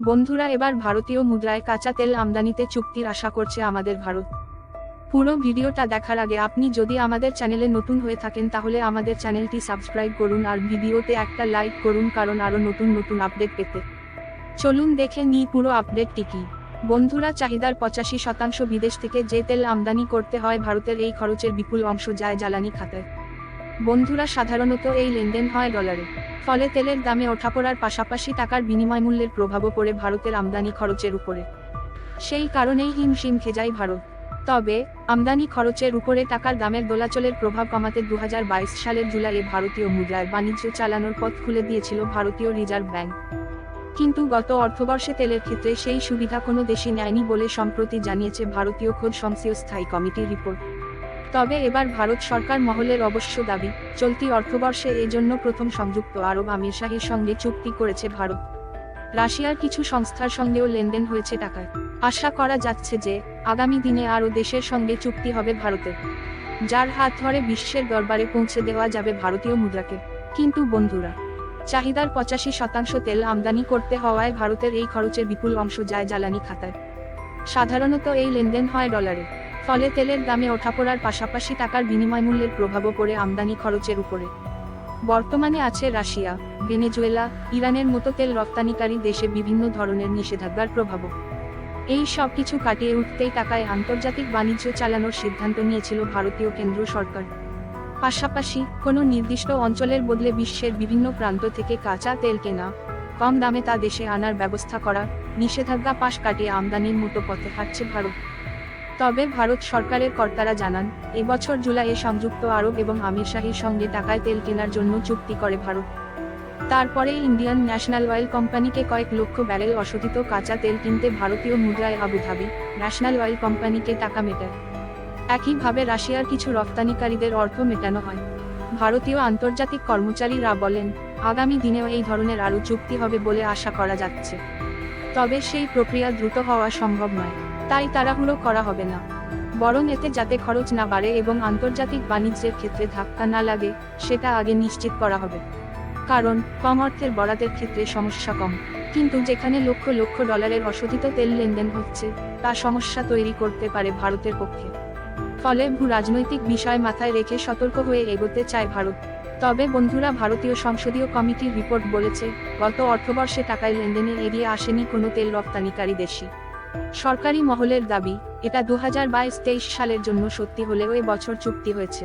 বন্ধুরা এবার ভারতীয় মুদ্রায় কাঁচা তেল আমদানিতে চুক্তির আশা করছে আমাদের ভারত। পুরো ভিডিওটা দেখার আগে আপনি যদি আমাদের চ্যানেলে নতুন হয়ে থাকেন তাহলে আমাদের চ্যানেলটি সাবস্ক্রাইব করুন আর ভিডিওতে একটা লাইক করুন কারণ আরও নতুন নতুন আপডেট পেতে। চলুন দেখে নিই পুরো আপডেটটি কি। বন্ধুরা চাহিদার পঁচাশি শতাংশ বিদেশ থেকে যে তেল আমদানি করতে হয় ভারতের এই খরচের বিপুল অংশ যায় জ্বালানি খাতায় বন্ধুরা সাধারণত এই লেনদেন হয় ডলারে। ফলে তেলের দামে ওঠাপড়ার পাশাপাশি টাকার বিনিময় মূল্যের প্রভাবও পড়ে ভারতের আমদানি খরচের উপরে। সেই কারণেই হিমশিম খেজাই ভারত। তবে, আমদানি খরচের উপরে টাকার দামের দোলাচলের প্রভাব কমাতে দু হাজার বাইশ সালের জুলাইয়ে ভারতীয় মুদ্রায় বাণিজ্য চালানোর পথ খুলে দিয়েছিল ভারতীয় রিজার্ভ ব্যাংক। কিন্তু গত অর্থবর্ষে তেলের ক্ষেত্রে সেই সুবিধা কোনো দেশই নেয়নি বলে সম্প্রতি জানিয়েছে ভারতীয় খোঁজ সংসদীয় স্থায়ী কমিটির রিপোর্ট। তবে এবার ভারত সরকার মহলের অবশ্য দাবি, চলতি অর্থবর্ষে এজন্য প্রথম সংযুক্ত আরব আমিরশাহীর সঙ্গে চুক্তি করেছে ভারত। রাশিয়ার কিছু সংস্থার সঙ্গেও লেনদেন হয়েছে টাকায় আশা করা যাচ্ছে যে, আগামী দিনে আরও দেশের সঙ্গে চুক্তি হবে ভারতের। যার হাত ধরে বিশ্বের দরবারে পৌঁছে দেওয়া যাবে ভারতীয় মুদ্রাকে। কিন্তু বন্ধুরা, চাহিদার পঁচাশি শতাংশ তেল আমদানি করতে হওয়ায় ভারতের এই খরচের বিপুল অংশ যায় জ্বালানি খাতায়। সাধারণত এই লেনদেন হয় ডলারে। ফলে তেলের দামে ওঠাপড়ার পাশাপাশি টাকার বিনিময় মূল্যের প্রভাবও পড়ে আমদানি খরচের উপরে। বর্তমানে আছে রাশিয়া, ভেনেজুয়েলা, ইরানের মতো তেল রপ্তানিকারী দেশে বিভিন্ন ধরনের নিষেধাজ্ঞার প্রভাবও। এই সব কিছু কাটিয়ে উঠতেই টাকায় আন্তর্জাতিক বাণিজ্য চালানোর সিদ্ধান্ত নিয়েছিল ভারতীয় কেন্দ্র সরকার। পাশাপাশি, কোনো নির্দিষ্ট অঞ্চলের বদলে বিশ্বের বিভিন্ন প্রান্ত থেকে কাঁচা তেল কেনা, কম দামে তা দেশে আনার ব্যবস্থা করা, নিষেধাজ্ঞা পাশ কাটিয়ে আমদানির মতো পথে হাঁটছে ভারত। তবে ভারত সরকারের কর্তারা জানান, এবছর জুলাইয়ে সংযুক্ত আরব এবং আমিরশাহীর সঙ্গে টাকায় তেল কেনার জন্য চুক্তি করে ভারত। তারপরে ইন্ডিয়ান ন্যাশনাল অয়েল কোম্পানিকে কয়েক লক্ষ ব্যারেল অশোধিত কাঁচা তেল কিনতে ভারতীয় মুদ্রায় আবুধাবি, ন্যাশনাল অয়েল কোম্পানিকে টাকা মেটায়। একইভাবে রাশিয়ার কিছু রপ্তানিকারীদের অর্থ মেটানো হয়। ভারতীয় আন্তর্জাতিক কর্মচারীরা বলেন, আগামী দিনেও এই ধরনের আরও চুক্তি হবে বলে আশা করা যাচ্ছে। তবে সেই প্রক্রিয়া দ্রুত হওয়া সম্ভব নয়। তাই তাড়াহুড়ো করা হবে না। বরং এতে যাতে খরচ না বাড়ে এবং আন্তর্জাতিক বাণিজ্যের ক্ষেত্রে ধাক্কা না লাগে, সেটা আগে নিশ্চিত করা হবে। কারণ, কম অর্থের বরাতের ক্ষেত্রে সমস্যা কম। কিন্তু যেখানে লক্ষ লক্ষ ডলারের অশোধিত তেল লেনদেন হচ্ছে, তা সমস্যা তৈরি করতে পারে ভারতের পক্ষে। ফলে ভূ রাজনৈতিক বিষয় মাথায় রেখে সতর্ক হয়ে এগোতে চায় ভারত। তবে বন্ধুরা, ভারতীয় সংসদীয় কমিটির রিপোর্ট বলেছে, গত অর্থবর্ষে টাকায় লেনদেনে এগিয়ে আসেনি কোনো তেল রপ্তানিকারী দেশই। সরকারি মহলের দাবি, এটা দু হাজার তেইশ সালের জন্য সত্যি হলেও এ বছর চুক্তি হয়েছে।